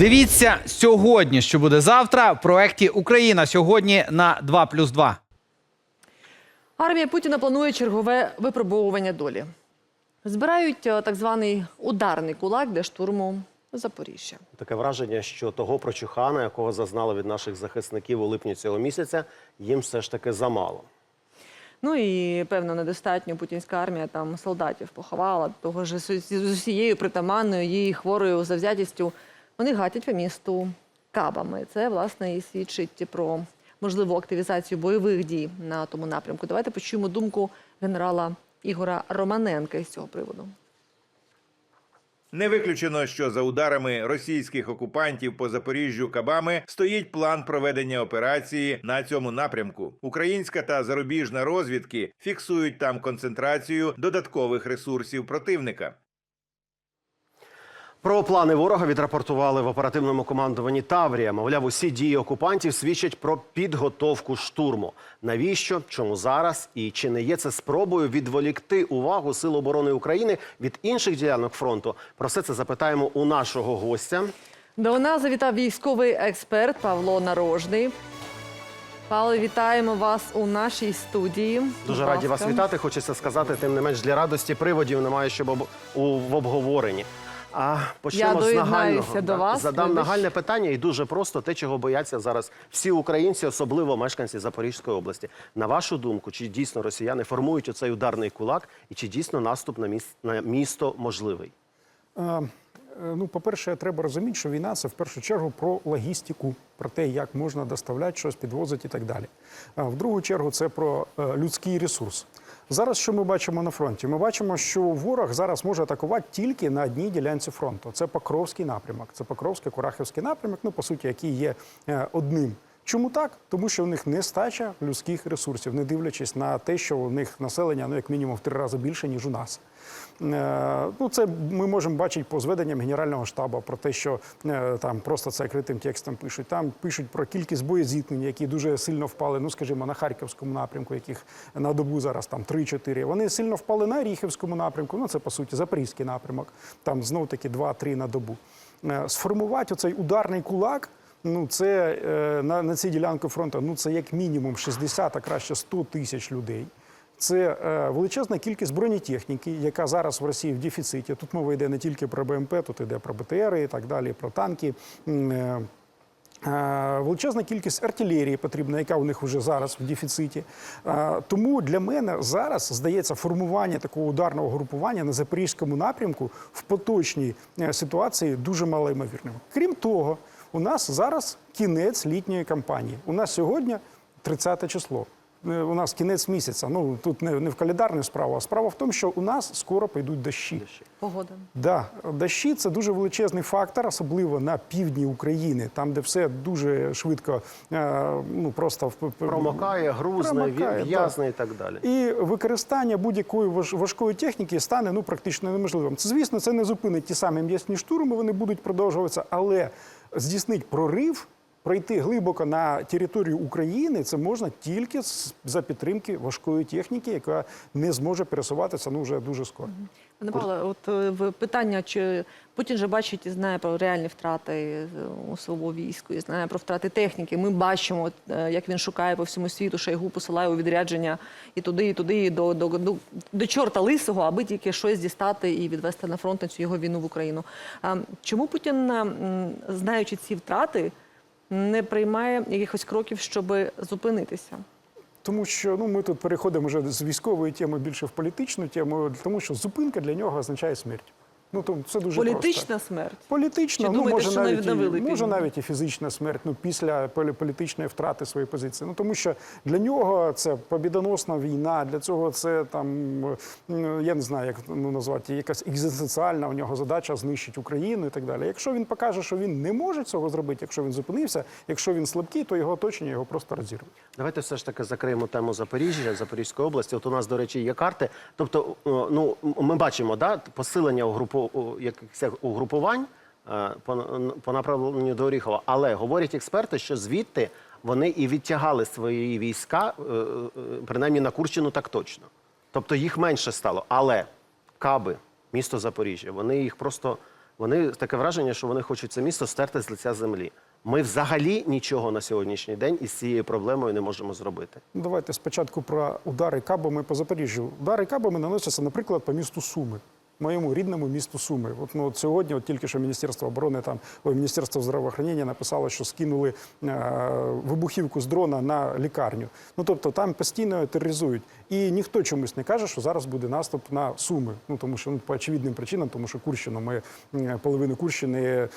Дивіться сьогодні, що буде завтра в проекті Україна сьогодні на 2+,2. Армія Путіна планує чергове випробовування долі. Збирають е, так званий ударний кулак для штурму Запоріжжя. Таке враження, що того прочухана, якого зазнали від наших захисників у липні цього місяця, їм все ж таки замало. Ну і певно недостатньо путінська армія там солдатів поховала. Того ж з з усією притаманною її хворою завзятістю вони гатять по місту кабами. Це власне і свідчить про можливу активізацію бойових дій на тому напрямку. Давайте почуємо думку генерала Ігора Романенка із цього приводу. Не виключено, що за ударами російських окупантів по Запоріжжю кабами стоїть план проведення операції на цьому напрямку. Українська та зарубіжна розвідки фіксують там концентрацію додаткових ресурсів противника. Про плани ворога відрапортували в оперативному командуванні Таврія. Мовляв, усі дії окупантів свідчать про підготовку штурму. Навіщо? Чому зараз? І чи не є це спробою відволікти увагу Сил оборони України від інших ділянок фронту? Про все це запитаємо у нашого гостя. До нас завітав військовий експерт Павло Нарожний. Павло, вітаємо вас у нашій студії. Дуже раді вас вітати. Хочеться сказати, тим не менш для радості приводів немає, щоб об... у... в обговоренні. А почнемо Я з доєднаюся нагального. до вас, Задам вибач. нагальне питання і дуже просто те, чого бояться зараз всі українці, особливо мешканці Запорізької області. На вашу думку, чи дійсно росіяни формують оцей ударний кулак, і чи дійсно наступ на, міс... на місто можливий? Е, е, Ну, по-перше, треба розуміти, що війна це в першу чергу про логістику, про те, як можна доставляти щось, підвозити і так далі. А в другу чергу це про е, людський ресурс. Зараз що ми бачимо на фронті? Ми бачимо, що ворог зараз може атакувати тільки на одній ділянці фронту. Це Покровський напрямок, це Покровський Курахівський напрямок, ну по суті, який є е, одним. Чому так? Тому що в них нестача людських ресурсів, не дивлячись на те, що у них населення ну як мінімум в три рази більше ніж у нас. Е, Ну, це ми можемо бачити по зведенням Генерального штабу про те, що е, там просто це критим текстом пишуть. Там пишуть про кількість боєзіткнень, які дуже сильно впали. Ну, скажімо, на харківському напрямку, яких на добу зараз там 3-4. Вони сильно впали на Ріхівському напрямку. Ну, це по суті Запорізький напрямок. Там знов таки 2-3 на добу. Е, Сформувати оцей ударний кулак. Ну, це е, на, на цій ділянці фронту, ну це як мінімум 60, а краще 100 тисяч людей. Це е, величезна кількість бронетехніки, яка зараз в Росії в дефіциті. Тут мова йде не тільки про БМП, тут йде про БТРи і так далі, про танки. Е, Величезна кількість артилерії потрібна, яка у них вже зараз в дефіциті. Тому для мене зараз здається формування такого ударного групування на запорізькому напрямку в поточній ситуації дуже малоймовірним. Крім того, у нас зараз кінець літньої кампанії. У нас сьогодні 30 число. Е, У нас кінець місяця. Ну тут не, не в календарну справу, а справа в тому, що у нас скоро прийдуть дощі. Погода. Да, дощі це дуже величезний фактор, особливо на півдні України, там, де все дуже швидко, е, ну просто Промокає, грузне, в'язне і так далі. і використання будь-якої важ- важкої техніки стане ну практично неможливим. Це звісно, це не зупинить ті самі м'ясні штурми, вони будуть продовжуватися, але здійснить прорив. Пройти глибоко на територію України це можна тільки за підтримки важкої техніки, яка не зможе пересуватися ну вже дуже скоро. Пане Павло, от е, питання, чи Путін же бачить і знає про реальні втрати е, у своєму війську, і знає про втрати техніки. Ми бачимо, е, як він шукає по всьому світу, Шойгу посилає у відрядження і туди, і туди, і до, до, до, до чорта лисого, аби тільки щось дістати і відвести на фронт на цю його війну в Україну. Чому Путін, е, знаючи ці втрати, не приймає якихось кроків, щоб зупинитися? Тому що ну ми тут переходимо вже з військової теми більше в політичну тему, тому що зупинка для нього означає смерть. Ну то це дуже Політична просто. смерть. Політична, Чи ну думаєте, може що навіть, і, може навіть і фізична смерть, ну після політичної втрати своєї позиції. Ну тому що для нього це побідоносна війна. Для цього це там я не знаю, як ну назвати якась екзистенціальна у нього задача знищити Україну і так далі. Якщо він покаже, що він не може цього зробити, якщо він зупинився, якщо він слабкий, то його оточення його просто розірвуть. Давайте все ж таки закриємо тему Запоріжжя, Запорізької області. От у нас, до речі, є карти. Тобто, ну ми бачимо, да, посилення у- якихось угрупувань е, по, направленню до Оріхова. Але говорять експерти, що звідти вони і відтягали свої війська, е, е, принаймні на Курщину так точно. Тобто їх менше стало. Але Каби, місто Запоріжжя, вони їх просто Вони таке враження, що вони хочуть це місто стерти з лиця землі. Ми взагалі нічого на сьогоднішній день із цією проблемою не можемо зробити. Ну, Давайте спочатку про удари кабами по Запоріжжю. Удари кабами наносяться, наприклад, по місту Суми. Моєму рідному місту Суми. От, ну, от сьогодні, от тільки що Міністерство оборони там Міністерство здравоохранення написало, що скинули е, вибухівку з дрона на лікарню. Ну тобто там постійно тероризують. І ніхто чомусь не каже, що зараз буде наступ на Суми. Ну тому що ну, по очевидним причинам, тому що Курщину ми половину Курщини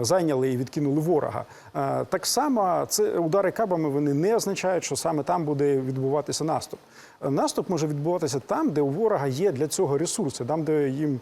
зайняли і відкинули ворога. Е, Так само це удари кабами вони не означають, що саме там буде відбуватися наступ. Е, Наступ може відбуватися там, де у ворога є для цього ресурси, там, де їм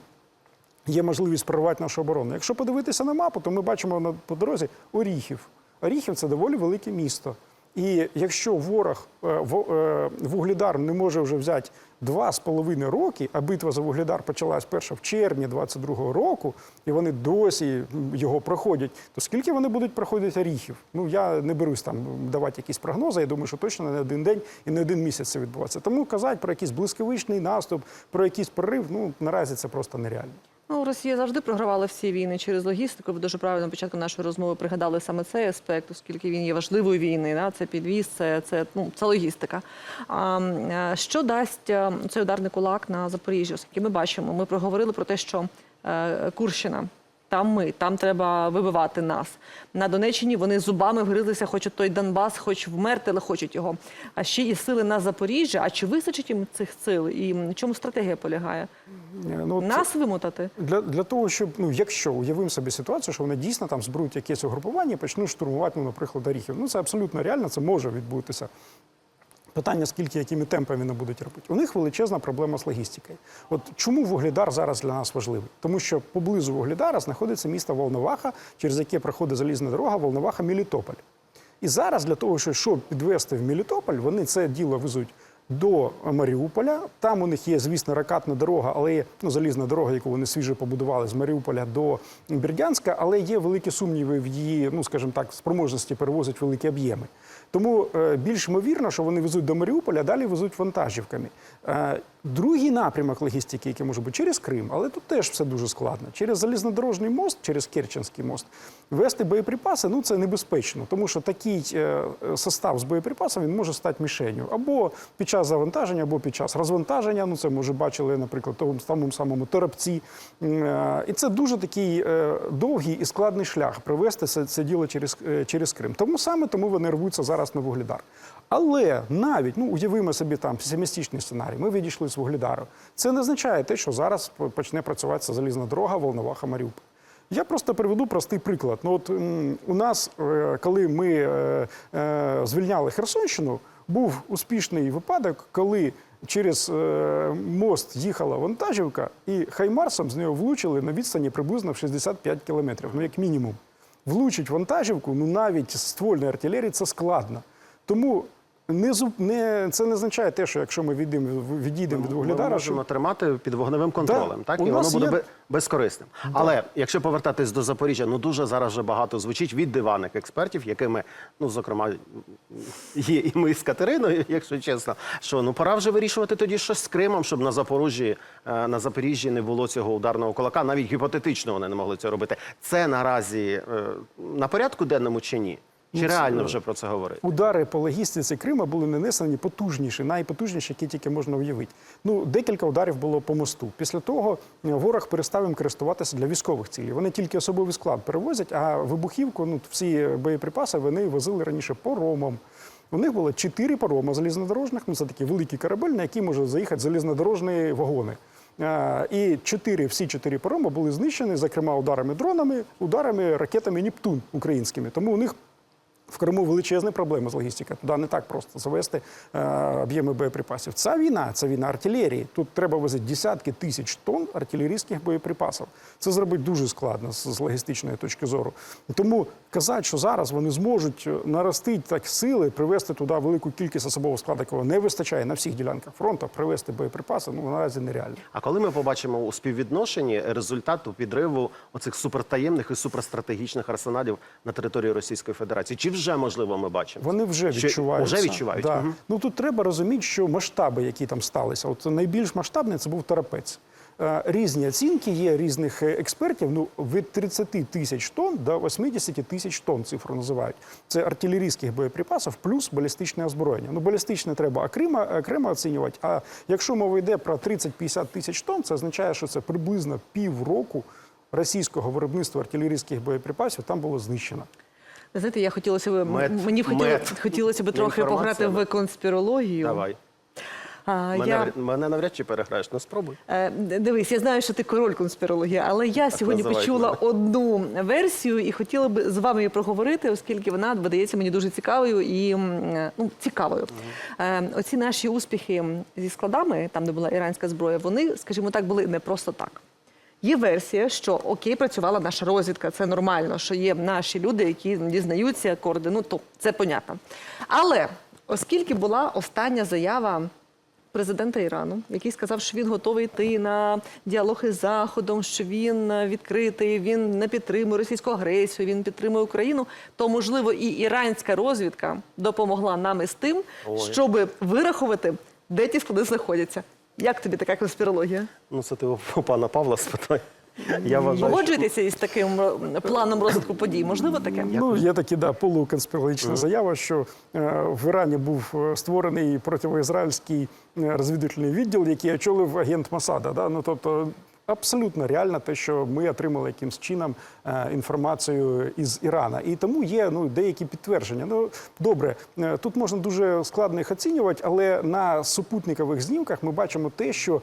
є можливість прорвати нашу оборону. Якщо подивитися на мапу, то ми бачимо на по дорозі Оріхів. Оріхів це доволі велике місто. І якщо ворог вуглідар во- е, вугледар не може вже взяти два з половиною роки, а битва за вугледар почалась перша в червні 22-го року, і вони досі його проходять, то скільки вони будуть проходити оріхів? Ну я не берусь там давати якісь прогнози. Я думаю, що точно не один день і не один місяць це відбувається. Тому казати про якийсь блискавичний наступ, про якийсь прорив, ну наразі це просто нереально. Ну, Росія завжди програвала всі війни через логістику. Ви дуже правильно на початку нашої розмови пригадали саме цей аспект, оскільки він є важливою війни. Да? Це підвіз, це, це, ну, це логістика. А, що дасть е, цей ударний кулак на Запоріжжя? Оскільки ми бачимо, ми проговорили про те, що е, Курщина. Там ми, там треба вибивати нас. На Донеччині вони зубами вгризлися, хочуть той Донбас, хоч вмерти, але хочуть його. А ще і сили на Запоріжжя. А чи вистачить їм цих сил? І в чому стратегія полягає? Ну, це- Нас вимотати? Для, для того, щоб, ну, якщо уявимо собі ситуацію, що вони дійсно там зберуть якесь угрупування і почнуть штурмувати, ну, наприклад, Оріхів. Ну, це абсолютно реально, це може відбутися. Питання, скільки, якими темпами вони будуть робити. У них величезна проблема з логістикою. От чому Вугледар зараз для нас важливий? Тому що поблизу Вугледара знаходиться місто Волноваха, через яке проходить залізна дорога Волноваха-Мелітополь. І зараз для того, щоб підвести в Мелітополь, вони це діло везуть до Маріуполя. Там у них є, звісно, ракатна дорога, але є ну, залізна дорога, яку вони свіжо побудували з Маріуполя до Бердянська, але є великі сумніви в її, ну скажімо так, спроможності перевозити великі об'єми. Тому е, більш ймовірно, що вони везуть до Маріуполя, а далі везуть вантажівками. Е, другий напрямок логістики, який може бути через Крим, але тут теж все дуже складно. Через залізнодорожний мост, через Керченський мост, вести боєприпаси ну це небезпечно, тому що такий е, состав з боєприпасами може стати мішенью або під час завантаження, або під час розвантаження. Ну це ми вже бачили, наприклад, тому самому самому торопці. І це дуже такий довгий і складний шлях привести це, це діло через, через Крим. Тому саме тому вони рвуться зараз на вугледар. Але навіть ну уявимо собі там песимістичний сценарій. Ми відійшли з вугледару. Це не означає те, що зараз почне працювати залізна дорога Волноваха Маріуполь. Я просто приведу простий приклад. Ну, от у нас, е, коли ми е, е, звільняли Херсонщину, був успішний випадок, коли через мост їхала вантажівка, і хаймарсом з нею влучили на відстані приблизно в 65 кілометрів, ну як мінімум. Влучить вантажівку, ну навіть ствольної артилерії це складно. Тому не, зуп- не, це не означає те, що якщо ми відійдемо, відійдемо від Ми можемо що тримати під вогневим контролем, Да. так і воно буде є- бе- безкорисним. Але якщо повертатись до Запоріжжя, ну дуже зараз вже багато звучить від диваних експертів, якими, ну зокрема, є і ми з Катериною, якщо чесно, що ну пора вже вирішувати тоді щось з Кримом, щоб на Запоріжжі, е, на Запоріжжі не було цього ударного кулака. Навіть гіпотетично вони не могли це робити. Це наразі е, на порядку денному чи ні? Чи Ну, це- реально вже про це говорити? Удари по логістиці Крима були нанесені потужніші, найпотужніші, які тільки можна уявити. Ну, декілька ударів було по мосту. Після того е, ворог перестав їм користуватися для військових цілей. Вони тільки особовий склад перевозять, а вибухівку, ну всі боєприпаси вони возили раніше поромом. У них було чотири парома залізнодорожних, ну це такі великі корабель, на які може заїхати залізнодорожні вагони. Е, І чотири, всі чотири парома були знищені, зокрема ударами дронами, ударами ракетами Нептун українськими. Тому у них в Криму величезні проблеми з логістикою. Туди не так просто завести е, об'єми боєприпасів. Ця війна, це війна артилерії. Тут треба возити десятки тисяч тонн артилерійських боєприпасів. Це зробити дуже складно з, логістичної точки зору. Тому казати, що зараз вони зможуть наростити так сили, привезти туди велику кількість особового складу, якого не вистачає на всіх ділянках фронту, привезти боєприпаси, ну наразі нереально. А коли ми побачимо у співвідношенні результату підриву оцих супертаємних і суперстратегічних арсеналів на території Російської Федерації, чи вже можливо ми бачимо? Вони вже відчуваються. вже відчувають? Да. Мгм. Ну тут треба розуміти, що масштаби, які там сталися, от найбільш масштабний це був Тарапець. е, різні оцінки, є різних е, експертів. Ну від 30 тисяч тонн до 80 тисяч тонн цифру називають. Це артилерійських боєприпасів плюс балістичне озброєння. Ну балістичне треба окремо, окремо оцінювати. А якщо мова йде про 30-50 тисяч тонн, це означає, що це приблизно півроку російського виробництва артилерійських боєприпасів там було знищено. Знаєте, я хотілося б Мед- мені б хотіло, хотілося б трохи пограти в конспірологію. Давай. А, Мене, я... мене навряд чи переграєш, ну спробуй. Е, Дивись, я знаю, що ти король конспірології, але я сьогодні почула мене. одну версію і хотіла б з вами її проговорити, оскільки вона видається мені дуже цікавою і ну, цікавою. Е, Оці наші успіхи зі складами, там де була іранська зброя, вони, скажімо так, були не просто так. Є версія, що окей, працювала наша розвідка, це нормально, що є наші люди, які дізнаються координу, то це понятно. Але оскільки була остання заява президента Ірану, який сказав, що він готовий йти на діалог із Заходом, що він е, відкритий, він не підтримує російську агресію, він підтримує Україну, то можливо і іранська розвідка допомогла нам із тим, щоб вирахувати, де ті склади знаходяться. Як тобі така конспірологія? Ну, це ти у пана Павла спитай. Я вважаю, що- Погоджуєтеся із таким е, планом розвитку подій? Можливо таке? Ну, є такі да, полуконспірологічна заява, що е, в Ірані був е, створений протиізраїльський е, розвідувальний відділ, який очолив агент Масада. Да? Ну, тобто, абсолютно реально те, що ми отримали якимсь чином е, інформацію із Ірана. І тому є ну, деякі підтвердження. Ну, добре, е, тут можна дуже складно їх оцінювати, але на супутникових знімках ми бачимо те, що.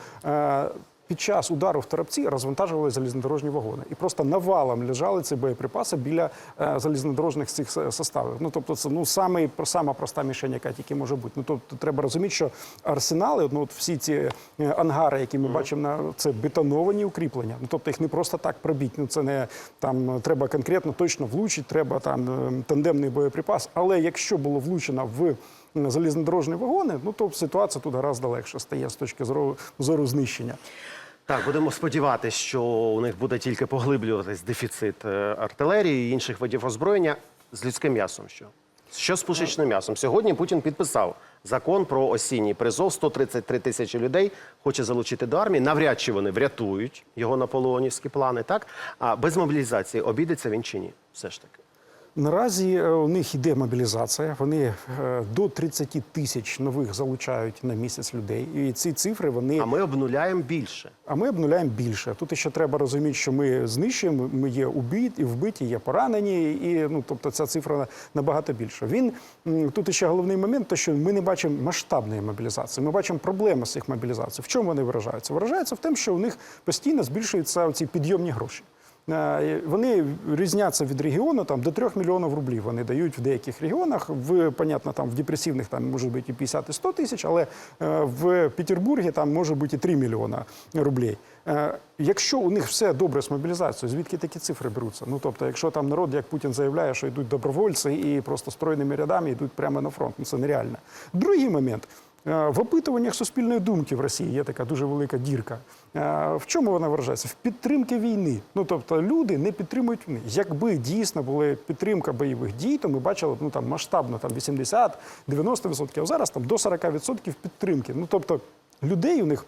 Е, під час удару в Тарапці розвантажували залізнодорожні вагони. І просто навалом лежали ці боєприпаси біля е, залізнодорожних цих с- составів. Ну, тобто, це ну, саме, сама проста мішень, яка тільки може бути. Ну, тобто, треба розуміти, що арсенали, ну, от всі ці е, ангари, які ми бачимо, на, це бетоновані укріплення. Ну, тобто, їх не просто так пробити. Ну, це не там е, треба конкретно точно влучити, треба там е, тандемний боєприпас. Але якщо було влучено в залізнодорожні вагони, ну то ситуація тут гораздо легше стає з точки зору, зору знищення. Так, будемо сподіватися, що у них буде тільки поглиблюватись дефіцит е, артилерії і інших видів озброєння з людським м'ясом. Що? Що з пушечним м'ясом? Сьогодні Путін підписав закон про осінній призов. 133 тисячі людей хоче залучити до армії. Навряд чи вони врятують його наполеонівські плани. Так а без мобілізації обійдеться він чи ні? Все ж таки. Наразі е, у них йде мобілізація. Вони е, до 30 тисяч нових залучають на місяць людей. І ці цифри вони А ми обнуляємо більше. а ми обнуляємо більше. Тут ще треба розуміти, що ми знищуємо. Ми є убиті, вбиті, є поранені, і ну тобто ця цифра набагато більша. Він тут ще головний момент, то що ми не бачимо масштабної мобілізації. Ми бачимо проблеми з цих мобілізацій. В чому вони виражаються? Виражаються в тому, що у них постійно збільшуються ці підйомні гроші. Е, Вони різняться від регіону там до 3 мільйонів рублів. Вони дають в деяких регіонах. В понятно, там в депресивних там може бути і 50, і 100 тисяч, але е, в Петербургі там може бути і 3 мільйона рублей. Е, Якщо у них все добре з мобілізацією, звідки такі цифри беруться? Ну тобто, якщо там народ, як Путін заявляє, що йдуть добровольці і просто стройними рядами йдуть прямо на фронт, ну це нереально. Другий момент. Е, В опитуваннях суспільної думки в Росії є така дуже велика дірка. Е, В чому вона виражається? В підтримки війни. Ну тобто люди не підтримують війни. Якби дійсно була підтримка бойових дій, то ми бачили б, ну там масштабно там 80-90%, а зараз там до 40% підтримки. Ну тобто людей у них.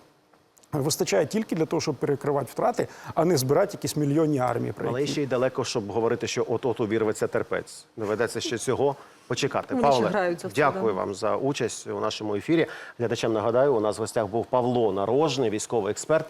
Вистачає тільки для того, щоб перекривати втрати, а не збирати якісь мільйонні армії. Про Але ще й далеко, щоб говорити, що от-от увірветься терпець. Доведеться ще цього почекати. Вони Павле, дякую да. вам за участь у нашому ефірі. Глядачам нагадаю, у нас в гостях був Павло Нарожний, військовий експерт.